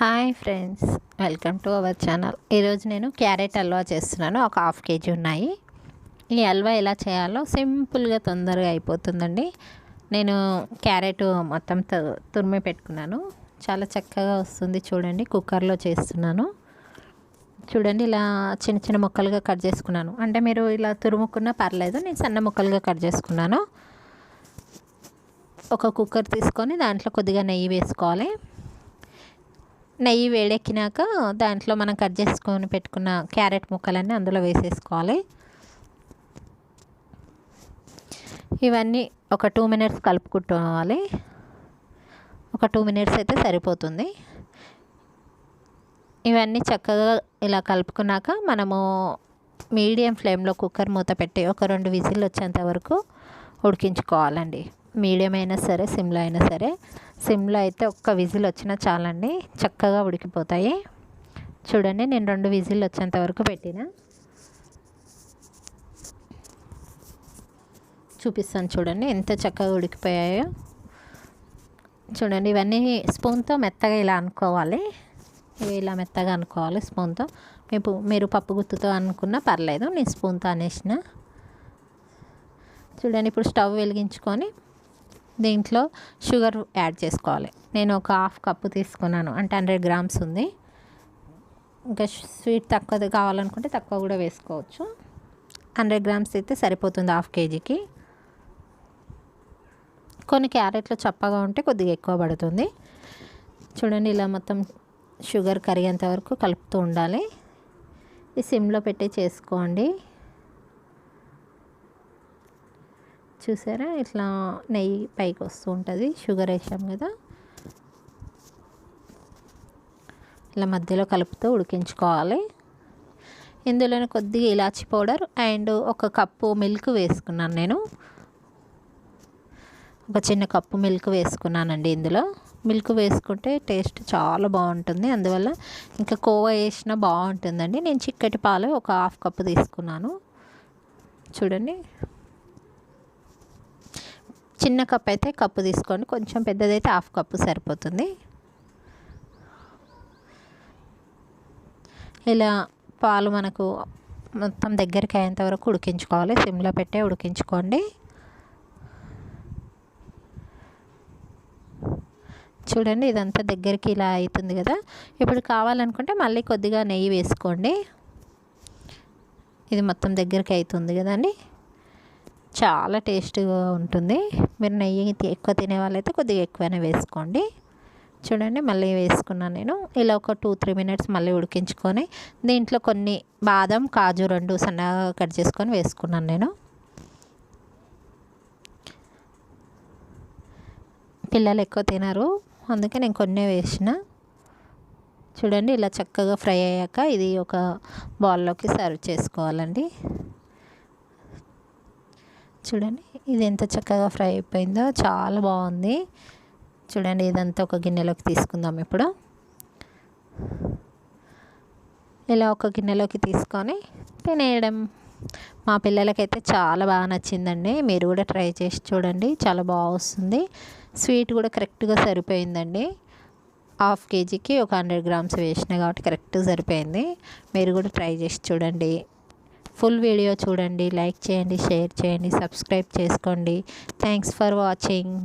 Hi friends welcome to our channel. ఈరోజు నేను carrot halwa చేస్తున్నాను ఒక హాఫ్ కేజీ ఉన్నాయి. ఈ హల్వా ఎలా చేయాలో సింపుల్గా తొందరగా అయిపోతుందండి. నేను క్యారెట్ మొత్తం తు- తురిమి పెట్టుకున్నాను. చాలా చక్కగా వస్తుంది చూడండి కుక్కర్లో చేస్తున్నాను. చూడండి ఇలా చిన్న చిన్న ముక్కలుగా కట్ చేసుకున్నాను. అంటే మీరు ఇలా తురుముకున్నా పర్లేదు నేను సన్న ముక్కలుగా కట్ చేసుకున్నాను. ఒక కుక్కర్ తీసుకొని దాంట్లో కొద్దిగా నెయ్యి వేసుకోవాలి. నెయ్యి వేడెక్కినాక దాంట్లో మనం కట్ చేసుకొని పెట్టుకున్న క్యారెట్ ముక్కలన్నీ అందులో వేసేసుకోవాలి. ఇవన్నీ ఒక టూ మినిట్స్ కలుపుకుంటుకోవాలి. ఒక టూ మినిట్స్ అయితే సరిపోతుంది. ఇవన్నీ చక్కగా ఇలా కలుపుకున్నాక మనము మీడియం ఫ్లేమ్లో కుక్కర్ మూత పెట్టి ఒక రెండు విజిల్ వచ్చేంత వరకు ఉడికించుకోవాలండి. మీడియం అయినా సరే సిమ్లో అయినా సరే. సిమ్లో అయితే ఒక్క విజిల్ వచ్చినా చాలండి. చక్కగా ఉడికిపోతాయి. చూడండి నేను రెండు విజిల్ వచ్చేంత వరకు పెట్టిన. చూపిస్తాను చూడండి ఎంత చక్కగా ఉడికిపోయాయో. చూడండి ఇవన్నీ స్పూన్తో మెత్తగా ఇలా అనుకోవాలి. ఇవి ఇలా మెత్తగా అనుకోవాలి స్పూన్తో. మీరు మీరు పప్పు గుత్తుతో అనుకున్నా పర్లేదు నేను స్పూన్తో అనేసిన. చూడండి ఇప్పుడు స్టవ్ వెలిగించుకొని దీంట్లో షుగర్ యాడ్ చేసుకోవాలి. నేను ఒక హాఫ్ కప్పు తీసుకున్నాను. అంటే హండ్రెడ్ గ్రామ్స్ ఉంది. ఇంకా స్వీట్ తక్కువ కావాలనుకుంటే తక్కువ కూడా వేసుకోవచ్చు. హండ్రెడ్ గ్రామ్స్ అయితే సరిపోతుంది హాఫ్ కేజీకి. కొన్ని క్యారెట్లు చప్పగా ఉంటే కొద్దిగా ఎక్కువ పడుతుంది. చూడండి ఇలా మొత్తం షుగర్ కరిగేంత వరకు కలుపుతూ ఉండాలి. ఈ సిమ్లో పెట్టి చేసుకోండి. చూసారా? ఇట్లా నెయ్యి పైకి వస్తూ ఉంటుంది. షుగర్ వేసాం కదా. ఇలా మధ్యలో కలుపుతూ ఉడికించుకోవాలి. ఇందులోనే కొద్దిగా ఇలాచి పౌడర్ అండ్ ఒక కప్పు మిల్క్ వేసుకున్నాను నేను. ఒక చిన్న కప్పు మిల్క్ వేసుకున్నానండి ఇందులో. మిల్క్ వేసుకుంటే టేస్ట్ చాలా బాగుంటుంది. అందువల్ల ఇంకా కోవా వేసినా బాగుంటుందండి. నేను చిక్కటి పాలు ఒక హాఫ్ కప్పు తీసుకున్నాను. చూడండి. చిన్న కప్ అయితే కప్పు తీసుకోండి. కొంచెం పెద్దదైతే హాఫ్ కప్పు సరిపోతుంది. ఇలా పాలు మనకు మొత్తం దగ్గరికి అయ్యేంత వరకు ఉడికించుకోవాలి. సిమ్లో పెట్టే ఉడికించుకోండి. చూడండి ఇదంతా దగ్గరికి ఇలా అవుతుంది కదా. ఇప్పుడు కావాలనుకుంటే మళ్ళీ కొద్దిగా నెయ్యి వేసుకోండి. ఇది మొత్తం దగ్గరికి అవుతుంది కదండి. చాలా టేస్ట్గా ఉంటుంది. మీరు నెయ్యి ఎక్కువ తినే వాళ్ళైతే కొద్దిగా ఎక్కువనే వేసుకోండి. చూడండి మళ్ళీ వేసుకున్నాను నేను. ఇలా ఒక టూ త్రీ మినిట్స్ మళ్ళీ ఉడికించుకొని దీంట్లో కొన్ని బాదం కాజు రెండు సన్నగా కట్ చేసుకొని వేసుకున్నాను నేను. పిల్లలు ఎక్కువ తినరు. అందుకే నేను కొన్ని వేసిన. చూడండి ఇలా చక్కగా ఫ్రై అయ్యాక ఇది ఒక బౌల్లోకి సర్వ్ చేసుకోవాలండి. చూడండి ఇది ఎంత చక్కగా ఫ్రై అయిపోయిందో చాలా బాగుంది. చూడండి ఇదంతా ఒక గిన్నెలోకి తీసుకుందాం ఇప్పుడు. ఇలా ఒక గిన్నెలోకి తీసుకొని తినేయడం. మా పిల్లలకైతే చాలా బాగా నచ్చిందండి. మీరు కూడా ట్రై చేసి చూడండి చాలా బాగా వస్తుంది. స్వీట్ కూడా కరెక్ట్గా సరిపోయిందండి. హాఫ్ కేజీకి ఒక హండ్రెడ్ గ్రామ్స్ వేసిన కాబట్టి కరెక్ట్గా సరిపోయింది. మీరు కూడా ట్రై చేసి చూడండి. ఫుల్ వీడియో చూడండి లైక్ చేయండి షేర్ చేయండి సబ్స్క్రైబ్ చేసుకోండి. Thanks for watching